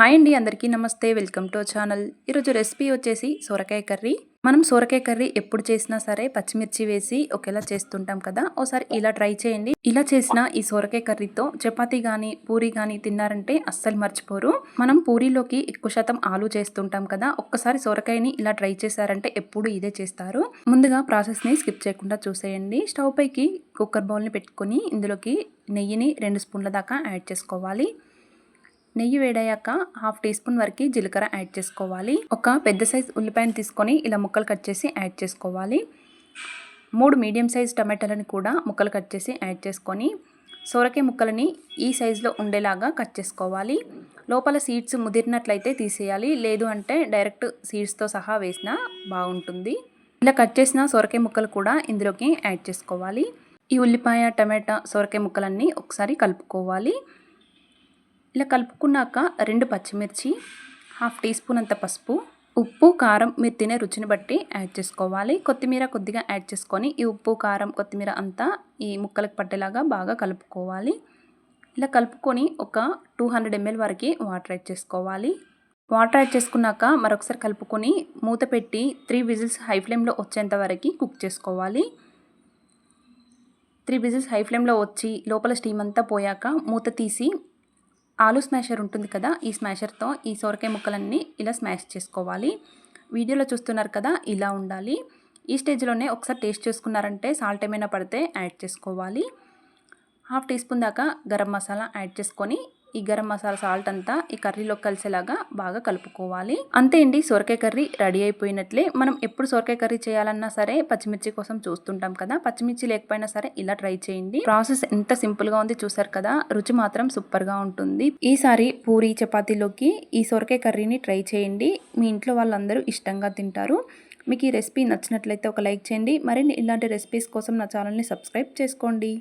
Hi అండి అందరికీ నమస్తే. Welcome to channel. ఈరోజు రెసిపీ వచ్చేసి సొరకాయ కర్రీ. మనం సొరకాయ కర్రీ ఎప్పుడు చేసినా సరే పచ్చిమిర్చి వేసి ఒకేలా చేస్తుంటాం కదా. ఒకసారి ఇలా ట్రై చేయండి. ఇలా చేసిన ఈ సొరకాయ కర్రీతో చపాతి కానీ పూరి కానీ తిన్నారంటే అస్సలు మర్చిపోరు. మనం పూరీలోకి ఎక్కువ శాతం ఆలు చేస్తుంటాం కదా. ఒక్కసారి సొరకాయని ఇలా ట్రై చేశారంటే ఎప్పుడు ఇదే చేస్తారు. ముందుగా ప్రాసెస్ని స్కిప్ చేయకుండా చూసేయండి. స్టవ్ పైకి కుక్కర్ బౌల్ని పెట్టుకొని ఇందులోకి నెయ్యిని రెండు స్పూన్ల దాకా యాడ్ చేసుకోవాలి. నెయ్యి వేడయ్యాక హాఫ్ టీ స్పూన్ వరకు జీలకర్ర యాడ్ చేసుకోవాలి. ఒక పెద్ద సైజ్ ఉల్లిపాయను తీసుకొని ఇలా ముక్కలు కట్ చేసి యాడ్ చేసుకోవాలి. మూడు మీడియం సైజ్ టమాటాలను కూడా ముక్కలు కట్ చేసి యాడ్ చేసుకొని సొరకాయ ముక్కలని ఈ సైజులో ఉండేలాగా కట్ చేసుకోవాలి. లోపల సీడ్స్ ముదిరినట్లయితే తీసేయాలి. లేదు అంటే డైరెక్ట్ సీడ్స్తో సహా వేసినా బాగుంటుంది. ఇలా కట్ చేసిన సొరకాయ ముక్కలు కూడా ఇందులోకి యాడ్ చేసుకోవాలి. ఈ ఉల్లిపాయ టమాటా సొరకాయ ముక్కలన్నీ ఒకసారి కలుపుకోవాలి. ఇలా కలుపుకున్నాక రెండు పచ్చిమిర్చి హాఫ్ టీ స్పూన్ అంత పసుపు ఉప్పు కారం మీరు తినే రుచిని బట్టి యాడ్ చేసుకోవాలి. కొత్తిమీర కొద్దిగా యాడ్ చేసుకొని ఈ ఉప్పు కారం కొత్తిమీర అంతా ఈ ముక్కలకు పట్టేలాగా బాగా కలుపుకోవాలి. ఇలా కలుపుకొని ఒక టూ హండ్రెడ్ ఎంఎల్ వరకు వాటర్ యాడ్ చేసుకోవాలి. వాటర్ యాడ్ చేసుకున్నాక మరొకసారి కలుపుకొని మూత పెట్టి త్రీ విజిల్స్ హై ఫ్లేమ్లో వచ్చేంత వరకు కుక్ చేసుకోవాలి. త్రీ విజిల్స్ హై ఫ్లేమ్లో వచ్చి లోపల స్టీమ్ అంతా పోయాక మూత తీసి ఆలు స్మాషర్ ఉంటుంది కదా ఈ స్మాషర్తో ఈ సొరకాయ ముక్కలన్నీ ఇలా స్మాష్ చేసుకోవాలి. వీడియోలో చూస్తున్నారు కదా ఇలా ఉండాలి. ఈ స్టేజ్లోనే ఒకసారి టేస్ట్ చేసుకున్నారంటే సాల్ట్ ఏమైనా పడితే యాడ్ చేసుకోవాలి. హాఫ్ టీ స్పూన్ దాకా గరం మసాలా యాడ్ చేసుకొని ఈ గరం మసాలా సాల్ట్ అంతా ఈ కర్రీలో కలిసేలాగా బాగా కలుపుకోవాలి. అంతే అండి సొరకాయ కర్రీ రెడీ అయిపోయినట్లే. మనం ఎప్పుడు సొరకాయ కర్రీ చేయాలన్నా సరే పచ్చిమిర్చి కోసం చూస్తుంటాం కదా. పచ్చిమిర్చి లేకపోయినా సరే ఇలా ట్రై చేయండి. ప్రాసెస్ ఎంత సింపుల్గా ఉంది చూసారు కదా. రుచి మాత్రం సూపర్గా ఉంటుంది. ఈసారి పూరి చపాతీలోకి ఈ సొరకాయ కర్రీని ట్రై చేయండి. మీ ఇంట్లో వాళ్ళందరూ ఇష్టంగా తింటారు. మీకు ఈ రెసిపీ నచ్చినట్లయితే ఒక లైక్ చేయండి. మరిన్ని ఇలాంటి రెసిపీస్ కోసం నా ఛానల్ని సబ్స్క్రైబ్ చేసుకోండి.